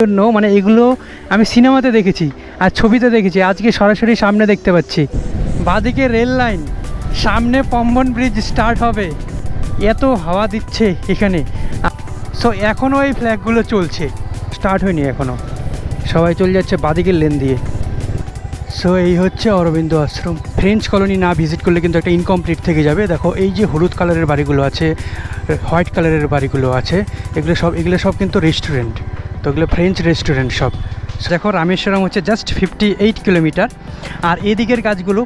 জন্য মানে এগুলো আমি সিনেমাতে দেখেছি আর ছবিতে দেখেছি। আজকে সরাসরি সামনে দেখতে পাচ্ছি। বাদিকে রেল লাইন, সামনে পম্বন ব্রিজ স্টার্ট হবে। এত হাওয়া দিচ্ছে এখানে। সো এখনও এই ফ্ল্যাগগুলো চলছে। স্টার্ট হয়নি এখনও সবাই চলে যাচ্ছে বাদিকের লেন দিয়ে। সো এই হচ্ছে অরবিন্দ আশ্রম। ফ্রেঞ্চ কলোনি না ভিজিট করলে কিন্তু একটা ইনকমপ্লিট থেকে যাবে। দেখো, এই যে হলুদ কালারের বাড়িগুলো আছে হোয়াইট কালারের বাড়িগুলো আছে, এগুলো সব এগুলো সব কিন্তু রেস্টুরেন্ট তো ওগুলো ফ্রেঞ্চ রেস্টুরেন্ট সব দেখো, রামেশ্বরম হচ্ছে জাস্ট ফিফটি এইট কিলোমিটার আর এদিকের কাজগুলো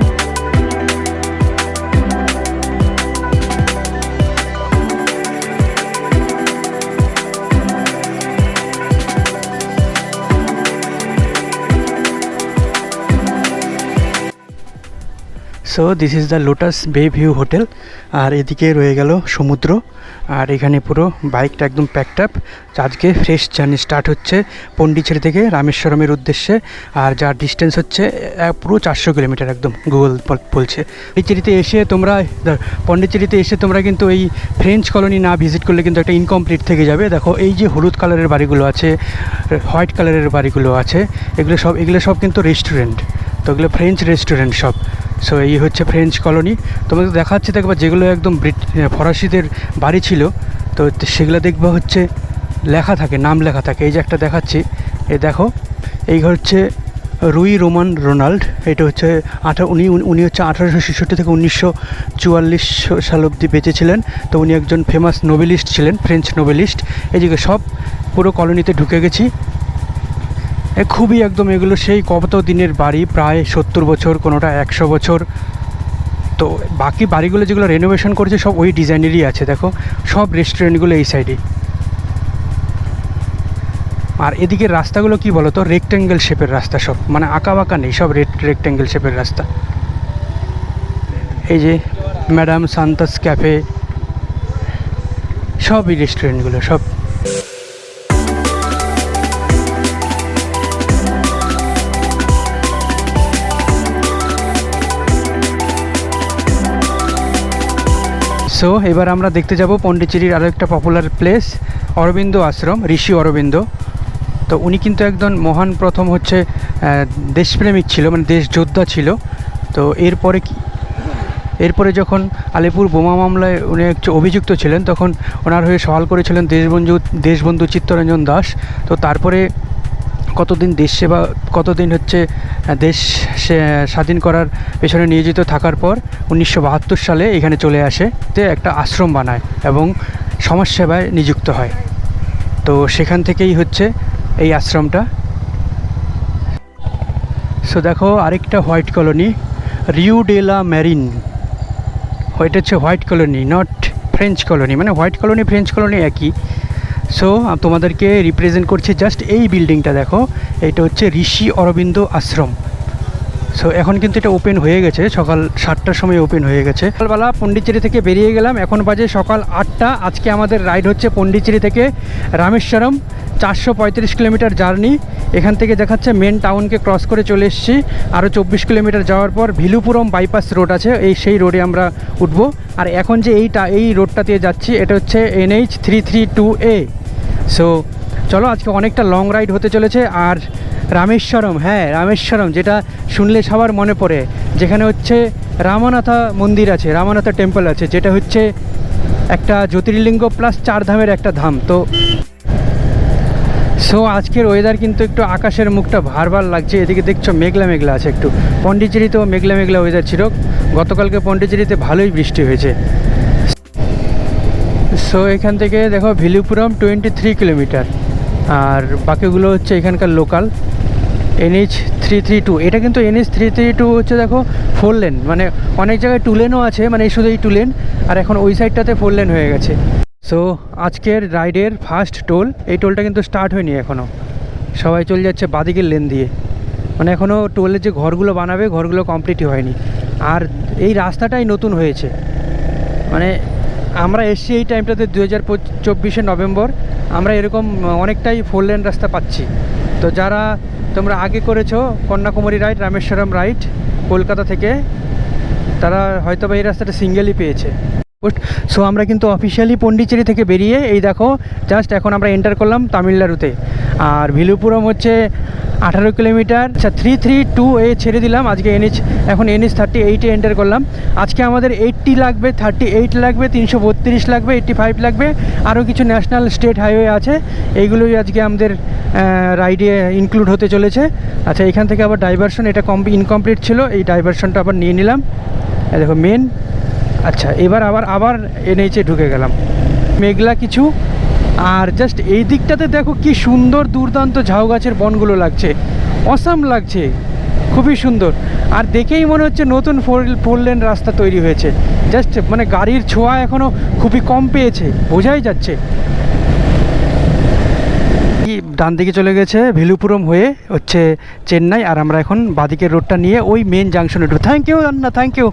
so this is the lotus bay view hotel আর এদিকে রয়ে গেল সমুদ্র। আর এখানে পুরো বাইকটা একদম প্যাকড আপ আজকে ফ্রেশ জার্নি স্টার্ট হচ্ছে পন্ডিচেরি থেকে রামেশ্বরমের উদ্দেশ্যে। আর যার ডিস্টেন্স হচ্ছে পুরো চারশো কিলোমিটার একদম গুগল বলছে। পন্ডিচেরিতে এসে তোমরা পন্ডিচেরিতে এসে তোমরা কিন্তু এই ফ্রেঞ্চ কলোনি না ভিজিট করলে কিন্তু একটা ইনকমপ্লিট থেকে যাবে। দেখো, এই যে হলুদ কালারের বাড়িগুলো আছে হোয়াইট কালারের বাড়িগুলো আছে, এগুলো সব এগুলো সব কিন্তু রেস্টুরেন্ট তো এগুলো ফ্রেঞ্চ রেস্টুরেন্ট সব সো এই হচ্ছে ফ্রেঞ্চ কলোনি তোমাকে দেখাচ্ছি, দেখবা যেগুলো একদম ফরাসিদের বাড়ি ছিল, তো সেগুলো দেখবা হচ্ছে লেখা থাকে, নাম লেখা থাকে। এই যে একটা দেখাচ্ছি এই দেখো, এই হচ্ছে রুই রোমান রোনাল্ড, এটা হচ্ছে আঠা, উনি উনি হচ্ছে আঠারোশো ছেষট্টি থেকে উনিশশো চুয়াল্লিশ সাল অবধি বেঁচেছিলেন। তো উনি একজন ফেমাস নোবেলিস্ট ছিলেন ফ্রেঞ্চ নোবেলিস্ট এদিকে সব পুরো কলোনিতে ঢুকে গেছি। এ খুবই একদম এগুলো সেই কত দিনের বাড়ি, প্রায় সত্তর বছর, কোনোটা একশো বছর। তো বাকি বাড়িগুলো যেগুলো রেনোভেশন করেছে, সব ওই ডিজাইনেরই আছে, দেখো। সব রেস্টুরেন্টগুলো এই সাইডে আর এদিকের রাস্তাগুলো কি বলো তো রেক্ট্যাঙ্গেল শেপের রাস্তা সব। মানে আঁকা বাঁকা নেই, সব রেক্ট্যাঙ্গেল শেপের রাস্তা। এই যে ম্যাডাম সান্তাস ক্যাফে সবই রেস্টুরেন্টগুলো সব। সো এবার আমরা দেখতে যাব পন্ডিচেরির আরও একটা পপুলার প্লেস অরবিন্দ আশ্রম, ঋষি অরবিন্দ। তো উনি কিন্তু একজন মহান প্রথম হচ্ছে দেশপ্রেমিক ছিল মানে দেশ যোদ্ধা ছিল। তো এরপরে কি, এরপরে যখন আলিপুর বোমা মামলায় উনি একটু অভিযুক্ত ছিলেন, তখন ওনার হয়ে সওয়াল করেছিলেন দেশবন্ধু দেশবন্ধু চিত্তরঞ্জন দাস। তো তারপরে কতদিন দেশ সেবা, কতদিন হচ্ছে দেশ স্বাধীন করার পেছনে নিয়োজিত থাকার পর উনিশশো বাহাত্তর সালে এখানে চলে আসে, তে একটা আশ্রম বানায় এবং সমাজসেবায় নিযুক্ত হয়। তো সেখান থেকেই হচ্ছে এই আশ্রমটা। সো দেখো আরেকটা হোয়াইট কলোনি, রিউ ডেলা ম্যারিন এটা হচ্ছে white colony, not French colony মানে হোয়াইট কলোনি, ফ্রেঞ্চ কলোনি একই। সো তোমাদেরকে রিপ্রেজেন্ট করছে জাস্ট এই বিল্ডিংটা দেখো। এটা হচ্ছে ঋষি অরবিন্দ আশ্রম। সো এখন কিন্তু এটা ওপেন হয়ে গেছে। সকাল সাতটার সময় ওপেন হয়ে গেছে। সকালবেলা পন্ডিচেরি থেকে বেরিয়ে গেলাম। এখন বাজে সকাল আটটা। আজকে আমাদের রাইড হচ্ছে পন্ডিচেরি থেকে রামেশ্বরম। চারশো পঁয়ত্রিশ কিলোমিটার জার্নি। এখান থেকে দেখাচ্ছে মেন টাউনকে ক্রস করে চলে এসেছি। আরও চব্বিশ কিলোমিটার যাওয়ার পর ভিলুপুরম বাইপাস রোড আছে। এই সেই রোডে আমরা উঠবো। আর এখন যে এইটা এই রোডটা দিয়ে যাচ্ছি, এটা হচ্ছে NH three three two A so চলো আজকে অনেকটা লং রাইড হতে চলেছে। আর রামেশ্বরম হ্যাঁ রামেশ্বরম, যেটা শুনলে সবার মনে পড়ে। যেখানে হচ্ছে রামানাথা মন্দির আছে, রামানাথা টেম্পল আছে, যেটা হচ্ছে একটা জ্যোতির্লিঙ্গ প্লাস চার ধামের একটা ধাম। তো সো আজকের ওয়েদার কিন্তু একটু আকাশের মুখটা ভারবার লাগছে, এদিকে দেখছ মেঘলা মেঘলা আছে একটু। পন্ডিচেরিতেও মেঘলা মেঘলা ওয়েদার ছিল, গতকালকে পন্ডিচেরিতে ভালোই বৃষ্টি হয়েছে। সো এখান থেকে দেখো ভিলুপুরম টোয়েন্টি থ্রি কিলোমিটার আর বাকিগুলো হচ্ছে এখানকার local NH three three two এটা কিন্তু এনএইচ থ্রি থ্রি টু হচ্ছে দেখো ফোর লেন মানে অনেক জায়গায় টু লেনও আছে মানে শুধু এই টু লেন আর এখন ওই সাইডটাতে ফোর লেন হয়ে গেছে। সো আজকের রাইডের ফার্স্ট টোল এই টোলটা কিন্তু স্টার্ট হয়নি এখনও সবাই চলে যাচ্ছে বাদিকের লেন দিয়ে। মানে এখনও টোলের যে ঘরগুলো বানাবে, ঘরগুলো কমপ্লিটই হয়নি। আর এই রাস্তাটাই নতুন হয়েছে। মানে আমরা এসছি এই টাইমটাতে দু হাজার চব্বিশে নভেম্বর, আমরা এরকম অনেকটাই ফোর লেন রাস্তা পাচ্ছি। তো যারা তোমরা আগে করেছ কন্যাকুমারী রাইড রামেশ্বরম রাইড কলকাতা থেকে। তারা হয়তো বা এই রাস্তাটা সিঙ্গেলই পেয়েছে। সো আমরা কিন্তু অফিসিয়ালি পন্ডিচেরি থেকে বেরিয়ে এই দেখো জাস্ট এখন আমরা এন্টার করলাম তামিলনাড়ুতে। আর ভিলুপুরম হচ্ছে আঠারো কিলোমিটার। আচ্ছা থ্রি থ্রি টু এ ছেড়ে দিলাম, আজকে এনএচ এখন এনএচ থার্টি এইটে এন্টার করলাম। আজকে আমাদের এইটটি লাগবে থার্টি এইট লাগবে, তিনশো বত্রিশ লাগবে এইট্টি ফাইভ লাগবে, আরও কিছু ন্যাশনাল স্টেট হাইওয়ে আছে। এইগুলোই আজকে আমাদের রাইডে ইনক্লুড হতে চলেছে। আচ্ছা এখান থেকে আবার ডাইভারশন এটা কম ইনকমপ্লিট ছিল, এই ডাইভারশনটা আবার নিয়ে নিলাম। দেখো মেন আচ্ছা এবার আবার আবার এনএইচে ঢুকে গেলাম। মেঘলা কিছু আর জাস্ট এই দিকটাতে দেখো কি সুন্দর দুর্দান্ত ঝাউ গাছের বনগুলো লাগছে। অসাম লাগছে, খুবই সুন্দর। আর দেখেই মনে হচ্ছে নতুন ফোর ফোর লেন রাস্তা তৈরি হয়েছে। জাস্ট মানে গাড়ির ছোঁয়া এখনও খুবই কম পেয়েছে, বোঝাই যাচ্ছে। ডান দিকে চলে গেছে ভিলুপুরম হয়ে হচ্ছে চেন্নাই, আর আমরা এখন বাদিকের রোডটা নিয়ে ওই মেন জাংশনে ঢুকবো। থ্যাংক ইউ আন্না থ্যাংক ইউ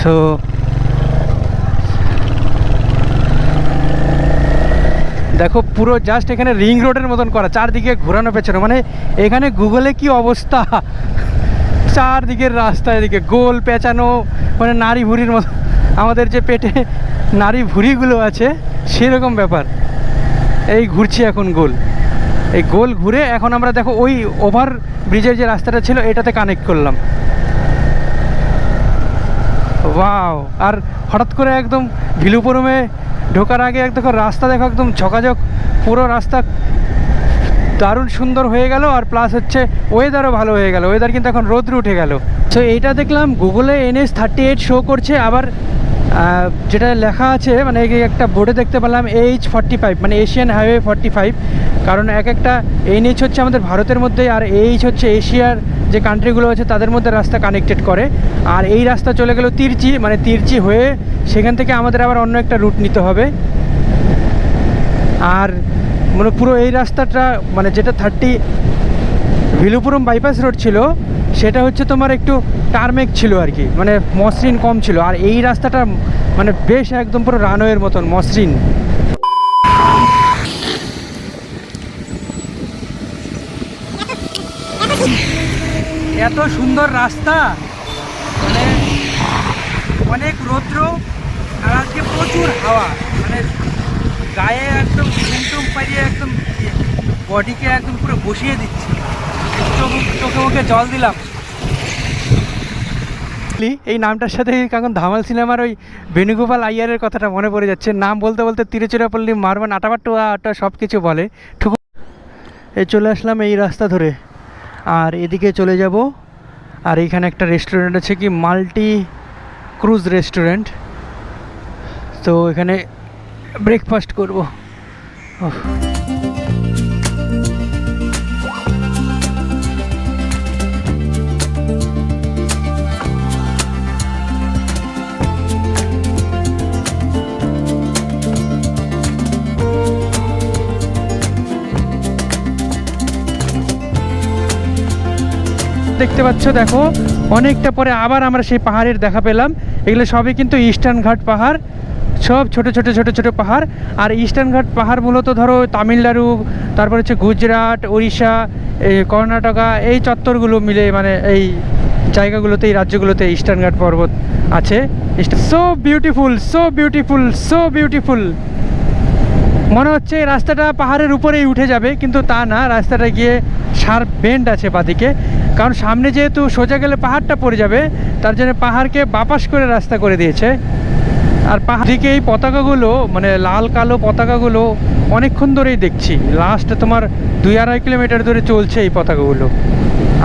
সো দেখো, পুরো জাস্ট এখানে রিং রোডের মতন করা, চারদিকে ঘোরানো পেছনে। মানে এখানে গুগলে কি অবস্থা? চারদিকের রাস্তা এদিকে, গোল পেঁচানো মানে নারী ভুড়ির মতো। আমাদের যে পেটে নারী ভুড়িগুলো আছে, সেরকম ব্যাপার। এই ঘুরছি এখন গোল। এই গোল ঘুরে এখন আমরা দেখো, ওই ওভার ব্রিজের যে রাস্তাটা ছিল, এটাতে কানেক্ট করলাম। ওয়াও আর হঠাৎ করে একদম ভিলুপুরমে ঢোকার আগে দেখো রাস্তা দেখো, একদম ঝকাঝক, পুরো রাস্তা দারুণ সুন্দর হয়ে গেল আর প্লাস হচ্ছে ওয়েদারও ভালো হয়ে গেল। ওয়েদার কিন্তু এখন রোদ্র উঠে গেল। তো এইটা দেখলাম গুগলে এনএস থার্টি এইট শো করছে, আবার যেটা লেখা আছে মানে একটা বোর্ডে দেখতে পেলাম এইচ ফর্টি ফাইভ মানে এশিয়ান হাইওয়ে ফর্টি ফাইভ কারণ এক একটা এনএইচ হচ্ছে আমাদের ভারতের মধ্যে আর এইচ হচ্ছে এশিয়ার যে কান্ট্রিগুলো আছে, তাদের মধ্যে রাস্তা কানেক্টেড করে। আর এই রাস্তা চলে গেল তিরচি মানে তিরচি হয়ে সেখান থেকে আমাদের আবার অন্য একটা রুট নিতে হবে। আর মানে পুরো এই রাস্তাটা মানে যেটা থার্টি ভিলুপুরম বাইপাস রোড ছিল সেটা হচ্ছে তোমার একটু টার্মেক ছিল আর কি মানে মসৃণ কম ছিল। আর এই রাস্তাটা মানে বেশ একদম পুরো রানওয়ের মতন, মসৃণ। এত সুন্দর রাস্তা! মানে অনেক রৌদ্র, আর আজকে প্রচুর হাওয়া। মানে গায়ে একদম ঘুমটুম পারিয়ে একদম বডিকে একদম পুরো বসিয়ে দিচ্ছি। চোখ চোখে মুখে জল দিলাম। এই নামটার সাথে এখন ধামাল সিনেমার ওই বেণুগোপাল আইয়ারের কথাটা মনে পড়ে যাচ্ছে। নাম বলতে বলতে তিরুচিরাপল্লী মারবান আটাবাট্টু আটা সব কিছু বলে। ঠুকু এই চলে আসলাম এই রাস্তা ধরে। আর এদিকে চলে যাব। আর এইখানে একটা রেস্টুরেন্ট আছে কি? মাল্টি ক্রুজ রেস্টুরেন্ট তো এখানে ব্রেকফাস্ট করব। দেখতে পাচ্ছ, দেখো, অনেকটা পরে আবার আমরা সেই পাহাড়ের দেখা পেলাম। এগুলো সবই কিন্তু ইস্টার্ন ঘাট পাহাড়, সব ছোট ছোট ছোট ছোট পাহাড়। আর ইস্টার্ন ঘাট পাহাড় মূলত ধরো তামিলনাড়ু, তারপর হচ্ছে গুজরাট, উড়িষ্যা এই কর্ণাটকা, এই চত্বরগুলো মিলে মানে এই জায়গাগুলোতে, এই রাজ্যগুলোতে ইস্টার্ন ঘাট পর্বত আছে। So beautiful so beautiful so beautiful মনে হচ্ছে রাস্তাটা পাহাড়ের উপরেই উঠে যাবে, কিন্তু তা না, রাস্তাটা গিয়ে শার্প বেন্ড আছে বাদিকে। কারণ সামনে যেহেতু সোজা গেলে পাহাড়টা পড়ে যাবে, তার জন্য পাহাড়কে বাপাস করে রাস্তা করে দিয়েছে। আর পাহাড় দিকে এই পতাকাগুলো মানে লাল, কালো পতাকাগুলো অনেকক্ষণ ধরেই দেখছি। লাস্ট তোমার দুই আড়াই কিলোমিটার ধরে চলছে এই পতাকাগুলো।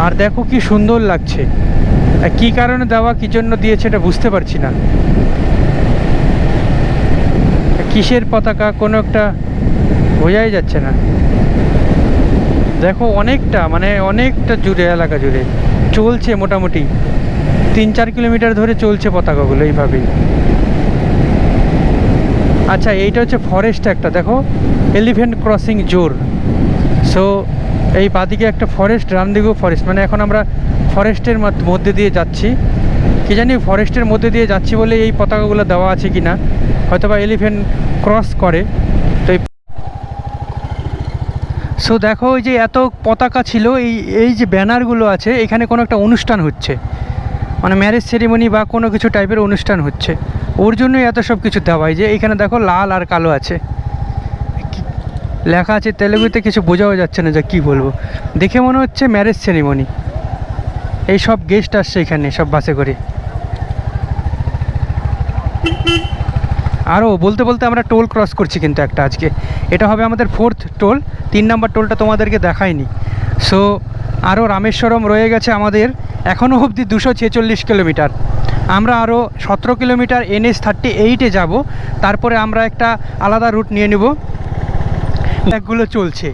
আর দেখো কি সুন্দর লাগছে। কী কারণে দেওয়া, কী জন্য দিয়েছে এটা বুঝতে পারছি না। কিসের পতাকা, কোনো একটা বোঝাই যাচ্ছে না। দেখো অনেকটা মানে অনেকটা জুড়ে, এলাকা জুড়ে। চলছে মোটামুটি। তিন চার কিলোমিটার ধরে চলছে পতাকাগুলো এইভাবেই। আচ্ছা এইটা হচ্ছে ফরেস্ট একটা, দেখো। এলিফেন্ট ক্রসিং জোর। সো এই বাদিকে একটা ফরেস্ট দিকেও ফরেস্ট মানে এখন আমরা ফরেস্টের মধ্যে দিয়ে যাচ্ছি। কি জানি ফরেস্টের মধ্যে দিয়ে যাচ্ছি বলে এই পতাকাগুলো দেওয়া আছে কি না হয়তো বা এলিফেন্ট ক্রস করে। সো দেখো ওই যে এত পতাকা ছিল, এই এই যে ব্যানারগুলো আছে, এখানে কোনো একটা অনুষ্ঠান হচ্ছে। মানে ম্যারেজ সেরিমনি বা কোনো কিছু টাইপের অনুষ্ঠান হচ্ছে। ওর জন্যই এত সব কিছু দেওয়া হয় যে, এখানে দেখো লাল আর কালো আছে। লেখা আছে, তেলেগুতে কিছু বোঝাও যাচ্ছে না যে কী বলব। দেখে মনে হচ্ছে ম্যারেজ সেরিমনি এই সব গেস্ট আসছে এখানে, সব বাসে করে। আরও বলতে বলতে আমরা টোল ক্রস করছি কিন্তু একটা আজকে। এটা হবে আমাদের ফোর্থ টোল, তিন নাম্বার টোলটা তোমাদেরকে দেখায়নি সো আরও রামেশ্বরম রয়ে গেছে আমাদের এখনও অবধি দুশো ছেচল্লিশ কিলোমিটার। আমরা আরও সতেরো কিলোমিটার এনএস থার্টি এইটে যাব, তারপরে আমরা একটা আলাদা রুট নিয়ে নেব। ফ্ল্যাগগুলো চলছে।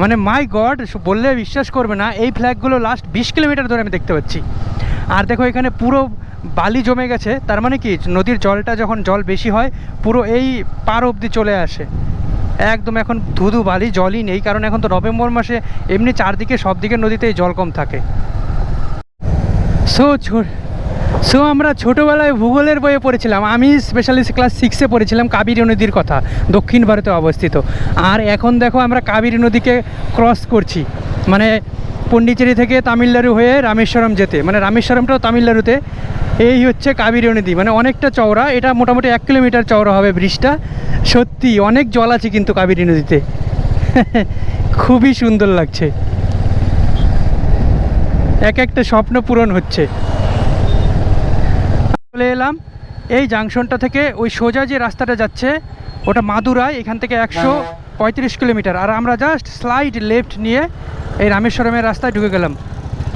মানে মাই গড বললে বিশ্বাস করবে না, এই ফ্ল্যাগগুলো লাস্ট বিশ কিলোমিটার ধরে আমি দেখতে পাচ্ছি। আর দেখো এখানে পুরো বালি জমে গেছে, তার মানে কি নদীর জলটা যখন জল বেশি হয়, পুরো এই পার অবধি চলে আসে। একদম এখন ধুধু বালি, জলই নেই, কারণ এখন তো নভেম্বর মাসে এমনি চারদিকে, সব দিকে নদীতেই জল কম থাকে। সো সো আমরা ছোটোবেলায় ভূগোলের বইয়ে পড়েছিলাম। আমি স্পেশালিস্ট ক্লাস সিক্সে পড়েছিলাম কাবেরী নদীর কথা, দক্ষিণ ভারতে অবস্থিত। আর এখন দেখো আমরা কাবেরী নদীকে ক্রস করছি। মানে পন্ডিচেরি থেকে তামিলনাড়ু হয়ে রামেশ্বরম যেতে। মানে রামেশ্বরমটাও তামিলনাড়ুতে। এই হচ্ছে কাবেরী নদী মানে অনেকটা চওড়া। এটা মোটামুটি এক কিলোমিটার চওড়া হবে ব্রিজটা। সত্যি, অনেক জল আছে কিন্তু কাবেরী নদীতে। খুবই সুন্দর লাগছে। এক একটা স্বপ্ন পূরণ হচ্ছে। চলে এলাম এই জাংশনটা থেকে, ওই সোজা যে রাস্তাটা যাচ্ছে, ওটা মাদুরায় এখান থেকে একশো পঁয়ত্রিশ কিলোমিটার। আর আমরা জাস্ট স্লাইড লেফট নিয়ে এই রামেশ্বরমের রাস্তায় ঢুকে গেলাম।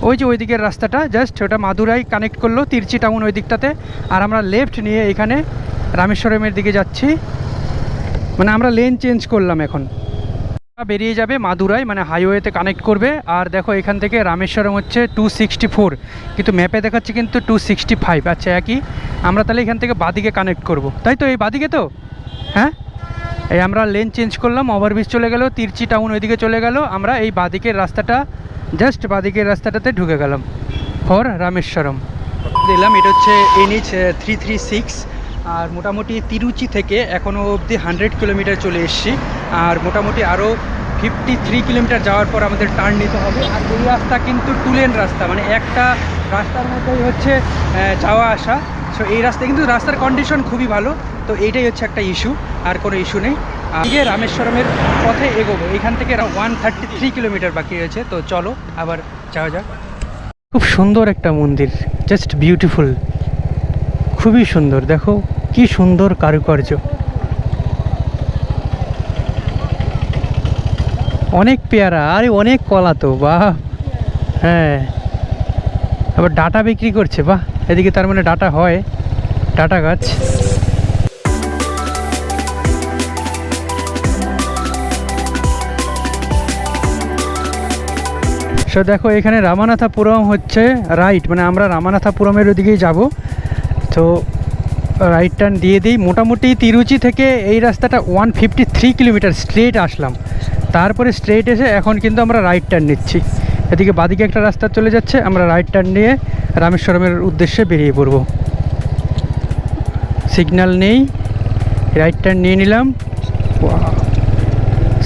ওই যে ওই দিকের রাস্তাটা জাস্ট ওটা মাদুরাই কানেক্ট করল তিরচি টাউন ওই দিকটাতে। আর আমরা লেফট নিয়ে এখানে রামেশ্বরমের দিকে যাচ্ছি। মানে আমরা লেন চেঞ্জ করলাম এখন। বেরিয়ে যাবে মাদুরাই মানে হাইওয়েতে কানেক্ট করবে। আর দেখো এখান থেকে রামেশ্বরম হচ্ছে টু কিন্তু ম্যাপে দেখাচ্ছে কিন্তু টু আচ্ছা একই। আমরা তাহলে এখান থেকে বাদিকে কানেক্ট করব। তাই তো, এই বাদিকে তো? হ্যাঁ? এই আমরা লেন চেঞ্জ করলাম ওভারব্রিজ চলে গেল, তিরচি টাউন ওইদিকে চলে গেল। আমরা এই বাদিকের রাস্তাটা জাস্ট বাদিকের রাস্তাটাতে ঢুকে গেলাম। ফর রামেশ্বরম। দিলাম এটা হচ্ছে এনএইচ থ্রি থ্রি সিক্স আর মোটামুটি তিরুচি থেকে এখনও অবধি হান্ড্রেড কিলোমিটার চলে এসেছি। আর মোটামুটি আরও ফিফটি থ্রি কিলোমিটার যাওয়ার পর আমাদের টার্ন নিতে হবে। আর এই রাস্তা কিন্তু টু লেন রাস্তা মানে একটা রাস্তার মধ্যেই হচ্ছে যাওয়া আসা। সো এই রাস্তা কিন্তু রাস্তার কন্ডিশন খুবই ভালো। তো এইটাই হচ্ছে একটা ইস্যু আর কোনো ইস্যু নেই। আজকে রামেশ্বরমের পথে এগোবো। এখান থেকে ওয়ান থার্টি থ্রি কিলোমিটার বাকি রয়েছে। তো চলো, আবার যাওয়া যাক। খুব সুন্দর একটা মন্দির। জাস্ট বিউটিফুল খুবই সুন্দর। দেখো, কি সুন্দর কারুকার্য। অনেক পেয়ারা, আরে অনেক কলা তো, বাহ। হ্যাঁ। আবার ডাটা বিক্রি করছে, বাহ। এদিকে তার মানে ডাটা হয়, ডাটা গাছ। সো দেখো, এখানে রামানাথাপুরম হচ্ছে রাইট মানে আমরা রামানাথাপুরমের ওদিকেই যাব। তো রাইট টার্ন দিয়ে দিই। মোটামুটি তিরুচি থেকে এই রাস্তাটা one fifty three kilometre straight আসলাম। তারপরে স্ট্রেট এসে এখন কিন্তু আমরা রাইট টার্ন নিচ্ছি। এদিকে বাদিকে একটা রাস্তা চলে যাচ্ছে, আমরা রাইট টার্ন নিয়ে রামেশ্বরমের উদ্দেশ্যে বেরিয়ে পড়ব। সিগন্যাল নেই। রাইট টার্ন নিয়ে নিলাম।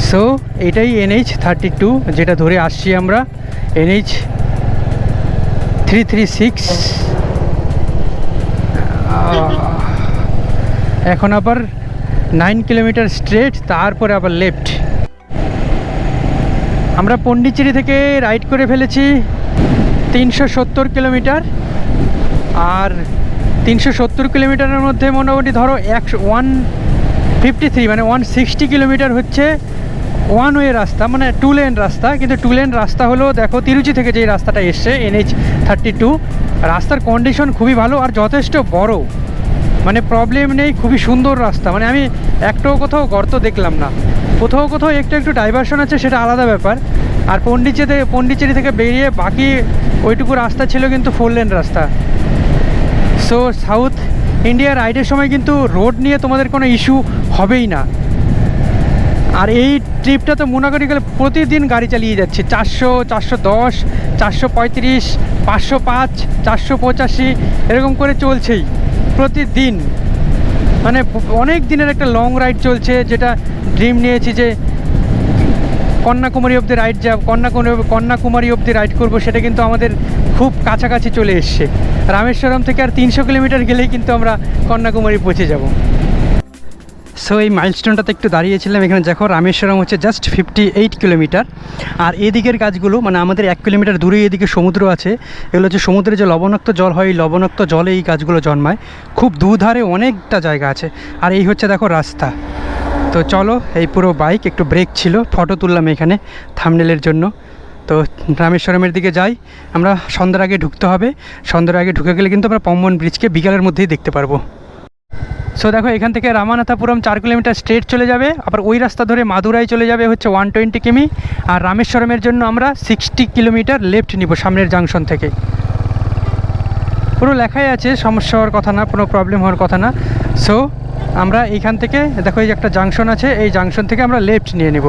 সো এটাই এনএইচ থার্টি টু যেটা ধরে আসছি আমরা। এনএইচ থ্রি থ্রি সিক্স এখন আবার নাইন কিলোমিটার স্ট্রেট তারপরে আবার লেফট আমরা পন্ডিচেরি থেকে রাইড করে ফেলেছি, তিনশো সত্তর কিলোমিটার আর তিনশো সত্তর কিলোমিটারের মধ্যে মোটামুটি ধরো একশো ওয়ান ফিফটি থ্রি মানে ওয়ান সিক্সটি কিলোমিটার হচ্ছে ওয়ান ওয়ে রাস্তা মানে টু লেন রাস্তা, কিন্তু টু লেন রাস্তা হলো দেখো তিরুচি থেকে যেই রাস্তাটা এসছে এনএইচ থার্টি টু রাস্তার কন্ডিশন খুবই ভালো আর যথেষ্ট বড়। মানে প্রবলেম নেই, খুবই সুন্দর রাস্তা। মানে আমি একটাও কোথাও গর্ত দেখলাম না। কোথাও কোথাও একটু একটু ডাইভারশন আছে, সেটা আলাদা ব্যাপার। আর পন্ডিচেরি পন্ডিচেরি থেকে বেরিয়ে বাকি ওইটুকু রাস্তা ছিল কিন্তু ফোর লেন রাস্তা। সো সাউথ ইন্ডিয়া রাইডের সময় কিন্তু রোড নিয়ে তোমাদের কোনো ইস্যু হবেই না। আর এই ট্রিপটা তো মনে করি গেলে প্রতিদিন গাড়ি চালিয়ে যাচ্ছে। চারশো চারশো দশ, চারশো পঁয়ত্রিশ, পাঁচশো পাঁচ, চারশো পঁচাশি, এরকম করে চলছেই প্রতিদিন। মানে অনেক দিনের একটা লং রাইড চলছে, যেটা ড্রিম নিয়েছি যে কন্যাকুমারী অব্দি রাইড যাব, কন্যাকুমারী কন্যাকুমারী অব্দি রাইড করব, সেটা কিন্তু আমাদের খুব কাছাকাছি চলে এসছে। রামেশ্বরম থেকে আর তিনশো কিলোমিটার গেলেই কিন্তু আমরা কন্যাকুমারী পৌঁছে যাব। সো এই মাইলস্টোনটাতে একটু দাঁড়িয়েছিলাম। এখানে দেখো, রামেশ্বরম হচ্ছে জাস্ট ফিফটি এইট কিলোমিটার আর এদিকের গাছগুলো মানে আমাদের এক কিলোমিটার দূরে এদিকে সমুদ্র আছে। এগুলো হচ্ছে সমুদ্রে যে লবণাক্ত জল হয়, এই লবণাক্ত জলে এই গাছগুলো জন্মায়। খুব দুধারে অনেকটা জায়গা আছে। আর এই হচ্ছে দেখো রাস্তা। তো চলো, এই পুরো বাইক একটু ব্রেক ছিল। ফটো তুললাম এখানে থামনেলের জন্য। তো রামেশ্বরমের দিকে যাই। আমরা সন্ধ্যার আগে ঢুকতে হবে। সন্ধ্যার আগে ঢুকে গেলে কিন্তু আমরা পম্বন ব্রিজকে বিকালের মধ্যেই দেখতে পারব। সো দেখো, এখান থেকে রামানাথাপুরম চার কিলোমিটার স্ট্রেট চলে যাবে। আবার ওই রাস্তা ধরে মাদুরাই চলে যাবে হচ্ছে ওয়ান টোয়েন্টি কিমি। আর রামেশ্বরমের জন্য আমরা সিক্সটি কিলোমিটার লেফট নিব সামনের জাংশন থেকে। পুরো লেখাই আছে, সমস্যা হওয়ার কথা না, কোনো প্রবলেম হওয়ার কথা না। সো আমরা এইখান থেকে, দেখো, এই যে একটা জাংশন আছে, এই জাংশন থেকে আমরা লেফট নিয়ে নেব।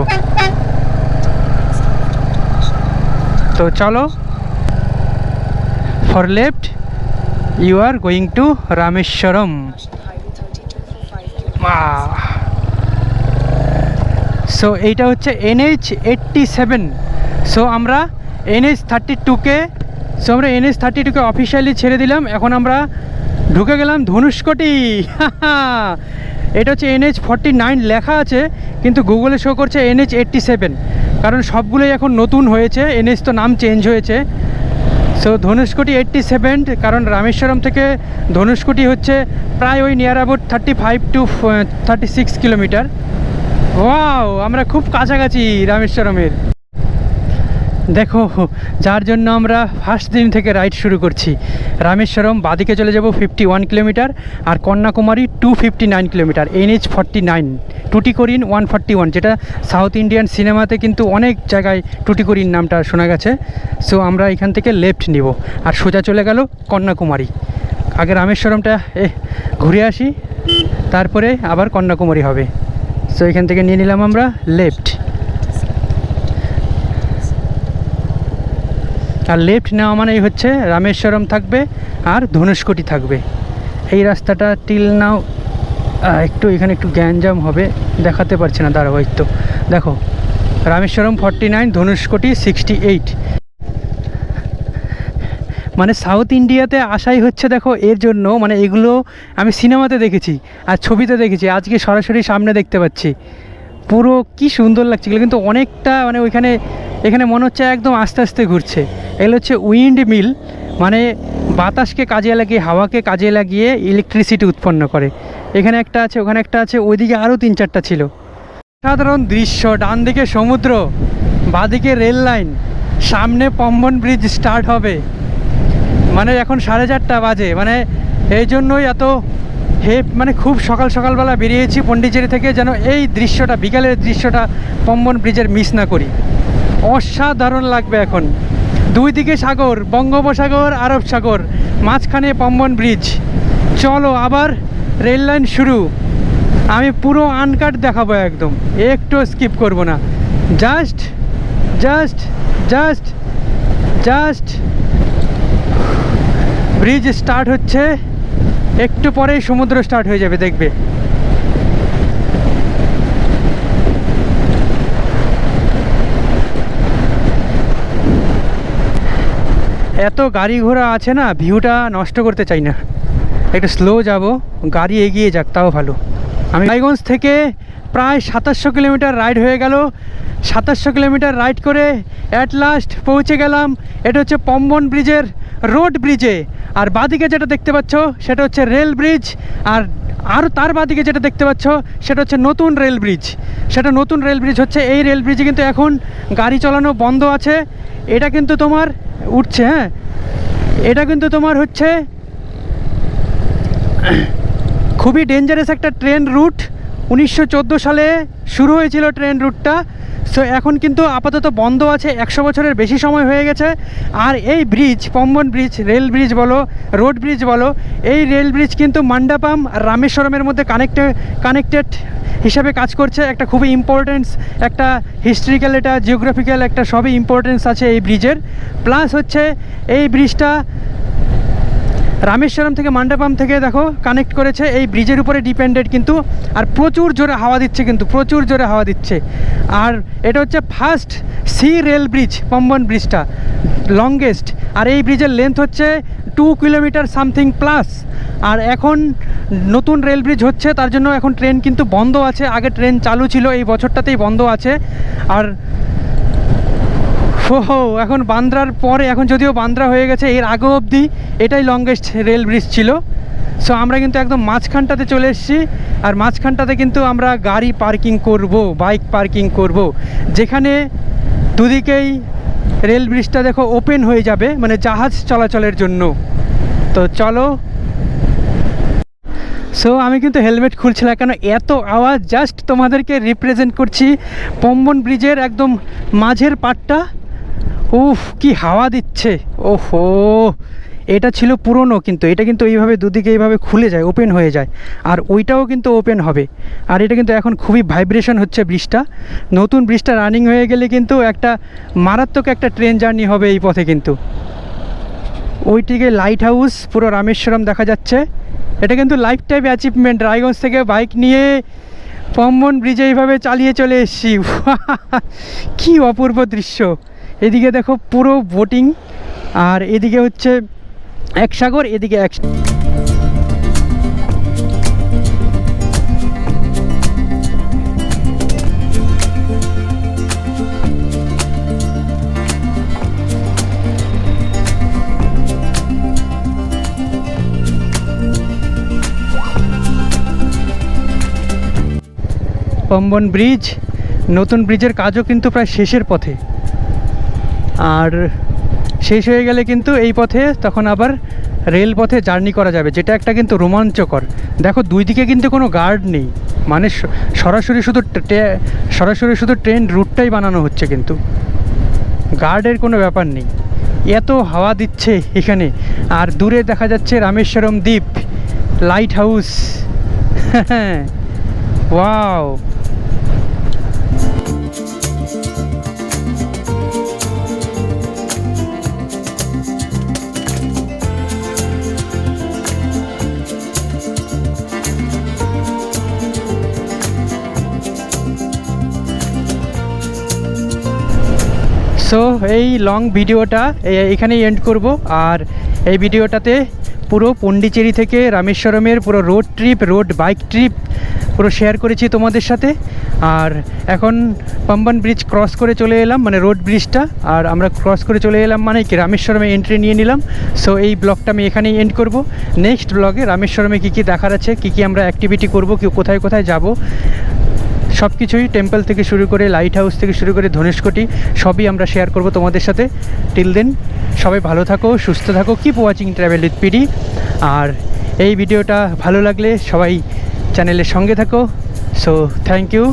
তো চলো for left you are going to Rameswaram so এইটা হচ্ছে এনএইচ এইট্টি সেভেন সো আমরা এনএইচ থার্টি টুকে সো আমরা এনএইচ থার্টি টুকে অফিসিয়ালি ছেড়ে দিলাম। এখন আমরা ঢুকে গেলাম ধনুষ্কটি। এটা হচ্ছে এনএইচ ফর্টি নাইন লেখা আছে, কিন্তু গুগলে শো করছে এনএইচ এইট্টি সেভেন কারণ সবগুলোই এখন নতুন হয়েছে এনএইচ তো নাম চেঞ্জ হয়েছে। সো ধনুষ্কোটি এইট্টি সেভেন কারণ রামেশ্বরম থেকে ধনুষ্কোটি হচ্ছে প্রায় ওই near about thirty five to thirty six kilometre wow আমরা খুব কাছাকাছি রামেশ্বরমের দেখো, যার জন্য আমরা ফার্স্ট দিন থেকে রাইড শুরু করছি। রামেশ্বরম, বাদিকে চলে যাব ফিফটি ওয়ান কিলোমিটার আর Kanyakumari two fifty nine kilometre NH forty nine Tuticorin one forty one যেটা সাউথ ইন্ডিয়ান সিনেমাতে কিন্তু অনেক জায়গায় টুটিকরিন নামটা শোনা গেছে। সো আমরা এখান থেকে লেফট নিব আর সোজা চলে গেল কন্যাকুমারী। আগে রামেশ্বরমটা এ ঘুরে আসি, তারপরে আবার কন্যাকুমারী হবে। সো এখান থেকে নিয়ে নিলাম আমরা লেফট আর লেফট নেওয়া মানেই হচ্ছে রামেশ্বরম থাকবে আর ধনুষ্কোটি থাকবে। এই রাস্তাটা টিল নাও একটু এখানে একটু গ্যাঞ্জাম হবে, দেখাতে পারছে না দাঁড়াও তো দেখো, Rameswaram forty nine Dhanushkodi sixty eight মানে সাউথ ইন্ডিয়াতে আসাই হচ্ছে দেখো এর জন্য মানে এগুলো আমি সিনেমাতে দেখেছি আর ছবিতে দেখেছি, আজকে সরাসরি সামনে দেখতে পাচ্ছি। পুরো কি সুন্দর লাগছে, এগুলো কিন্তু অনেকটা মানে ওইখানে এখানে মনে হচ্ছে একদম আস্তে আস্তে ঘুরছে। এগুলো হচ্ছে উইন্ড মিল মানে বাতাসকে কাজে লাগিয়ে, হাওয়াকে কাজে লাগিয়ে ইলেকট্রিসিটি উৎপন্ন করে। এখানে একটা আছে, ওখানে একটা আছে, ওইদিকে আরও তিন চারটা ছিল। সাধারণ দৃশ্য ডান দিকে সমুদ্র, বাদিকে রেল লাইন সামনে পম্বন ব্রিজ স্টার্ট হবে। মানে এখন সাড়ে চারটা বাজে মানে এই জন্যই এত হে মানে খুব সকাল সকালবেলা বেরিয়েছি পন্ডিচেরি থেকে যেন এই দৃশ্যটা, বিকালের দৃশ্যটা পম্বন ব্রিজের মিস না করি। অসাধারণ লাগবে এখন। দুই দিকে সাগর, বঙ্গোপসাগর, আরব সাগর, মাঝখানে পম্বন ব্রিজ। চলো আবার রেল লাইন শুরু। আমি পুরো আনকাট দেখাবো একদম। একটু স্কিপ করব না। Just just just just bridge start হচ্ছে। একটু পরেই সমুদ্র স্টার্ট হয়ে যাবে, দেখবে। এত গাড়ি ঘোড়া আছে না ভিউটা নষ্ট করতে চাই না। একটু স্লো যাব, গাড়ি এগিয়ে যাক, তাও ভালো। আমি রায়গঞ্জ থেকে প্রায় সাতাশশো কিলোমিটার রাইড হয়ে গেল। সাতাশশো কিলোমিটার রাইড করে অ্যাট লাস্ট পৌঁছে গেলাম। এটা হচ্ছে পম্বন ব্রিজের রোড ব্রিজে আর বাদিকে যেটা দেখতে পাচ্ছ, সেটা হচ্ছে রেল ব্রিজ আর আর তার বাদিকে যেটা দেখতে পাচ্ছ, সেটা হচ্ছে নতুন রেল ব্রিজ। সেটা নতুন রেল ব্রিজ হচ্ছে, এই রেল ব্রিজে কিন্তু এখন গাড়ি চালানো বন্ধ আছে। এটা কিন্তু তোমার উঠছে হ্যাঁ? এটা কিন্তু তোমার হচ্ছে খুবই ডেঞ্জারাস একটা ট্রেন রুট উনিশশো চোদ্দ সালে শুরু হয়েছিল ট্রেন রুটটা। সো এখন কিন্তু আপাতত বন্ধ আছে, একশো বছরের বেশি সময় হয়ে গেছে। আর এই bridge, Pamban bridge, rail bridge বলো, রোড ব্রিজ বলো, এই রেল ব্রিজ কিন্তু মান্ডাপাম আর রামেশ্বরমের মধ্যে কানেক্টে কানেক্টেড হিসাবে কাজ করছে। একটা খুবই ইম্পর্টেন্স একটা হিস্ট্রিক্যাল এটা জিওগ্রাফিক্যাল একটা সবই ইম্পর্টেন্স আছে এই ব্রিজের। প্লাস হচ্ছে, এই ব্রিজটা রামেশ্বরম থেকে মান্ডাপাম থেকে দেখো কানেক্ট করেছে। এই ব্রিজের উপরে ডিপেন্ডেড কিন্তু, আর প্রচুর জোরে হাওয়া দিচ্ছে কিন্তু, প্রচুর জোরে হাওয়া দিচ্ছে। আর এটা হচ্ছে first sea rail bridge Pamban ব্রিজটা লংগেস্ট আর এই ব্রিজের লেন্থ হচ্ছে টু কিলোমিটার সামথিং প্লাস আর এখন নতুন রেল ব্রিজ হচ্ছে, তার জন্য এখন ট্রেন কিন্তু বন্ধ আছে। আগে ট্রেন চালু ছিল, এই বছরটাতেই বন্ধ আছে। আর ওহো, এখন বান্দ্রার পরে, এখন যদিও বান্দ্রা হয়ে গেছে, এর আগে অবধি এটাই লংগেস্ট রেল ব্রিজ ছিল। সো আমরা কিন্তু একদম মাঝখানটাতে চলে এসেছি, আর মাঝখানটাতে কিন্তু আমরা গাড়ি পার্কিং করব বাইক পার্কিং করব। যেখানে দুদিকেই রেল ব্রিজটা দেখো ওপেন হয়ে যাবে মানে জাহাজ চলাচলের জন্য। তো চলো। সো আমি কিন্তু হেলমেট খুলছিলাম কেন এত আওয়াজ? জাস্ট তোমাদেরকে রিপ্রেজেন্ট করছি, পম্বন ব্রিজের একদম মাঝের পাটটা উফ, কি হাওয়া দিচ্ছে। ওহো, এটা ছিল পুরনো কিন্তু, এটা কিন্তু এইভাবে দুদিকে এইভাবে খুলে যায় ওপেন হয়ে যায়। আর ওইটাও কিন্তু ওপেন হবে। আর এটা কিন্তু এখন খুবই ভাইব্রেশন হচ্ছে ব্রিজটা। নতুন ব্রিজটা রানিং হয়ে গেলে কিন্তু একটা মারাত্মক একটা ট্রেন জার্নি হবে এই পথে কিন্তু। ওইটিকে লাইট হাউস পুরো রামেশ্বরম দেখা যাচ্ছে। এটা কিন্তু লাইফ টাইম অ্যাচিভমেন্ট রায়গঞ্জ থেকে বাইক নিয়ে পম্বন ব্রিজে এইভাবে চালিয়ে চলে এসেছি। কি অপূর্ব দৃশ্য। এদিকে দেখো পুরো বোটিং আর এদিকে হচ্ছে এক সাগর, এদিকে এক পম্বন ব্রিজ, নতুন ব্রিজের কাজও কিন্তু প্রায় শেষের পথে। আর শেষ হয়ে গেলে কিন্তু এই পথে তখন আবার রেল পথে জার্নি করা যাবে, যেটা একটা কিন্তু রোমাঞ্চকর। দেখো, দুই দিকে কিন্তু কোনো গার্ড নেই। মানে সরাসরি শুধু সরাসরি শুধু ট্রেন রুটটাই বানানো হচ্ছে কিন্তু। গার্ডের কোনো ব্যাপার নেই। এত হাওয়া দিচ্ছে এখানে। আর দূরে দেখা যাচ্ছে রামেশ্বরম দ্বীপ, লাইট হাউস। হ্যাঁ। ওয়াও। সো এই লং ভিডিওটা এখানেই এন্ড করব। আর এই ভিডিওটাতে পুরো পন্ডিচেরি থেকে রামেশ্বরমের পুরো road trip road bike trip পুরো শেয়ার করেছি তোমাদের সাথে। আর এখন পাম্বান ব্রিজ ক্রস করে চলে এলাম মানে রোড ব্রিজটা আর আমরা ক্রস করে চলে এলাম মানে কি, রামেশ্বরমে এন্ট্রি নিয়ে নিলাম। সো এই ব্লগটা আমি এখানেই এন্ড করব। নেক্সট ব্লগে রামেশ্বরমে কী কী দেখার আছে, কী কী আমরা অ্যাক্টিভিটি করব, কি কোথায় কোথায় যাব সব কিছুই টেম্পল থেকে শুরু করে লাইট হাউস থেকে শুরু করে ধনেশকটি সবই আমরা শেয়ার করব তোমাদের সাথে। টিল দেন সবাই ভালো থাকো, সুস্থ থাকো। Keep watching travel with PD আর এই ভিডিওটা ভালো লাগলে সবাই চ্যানেলের সঙ্গে থাকো। So thank you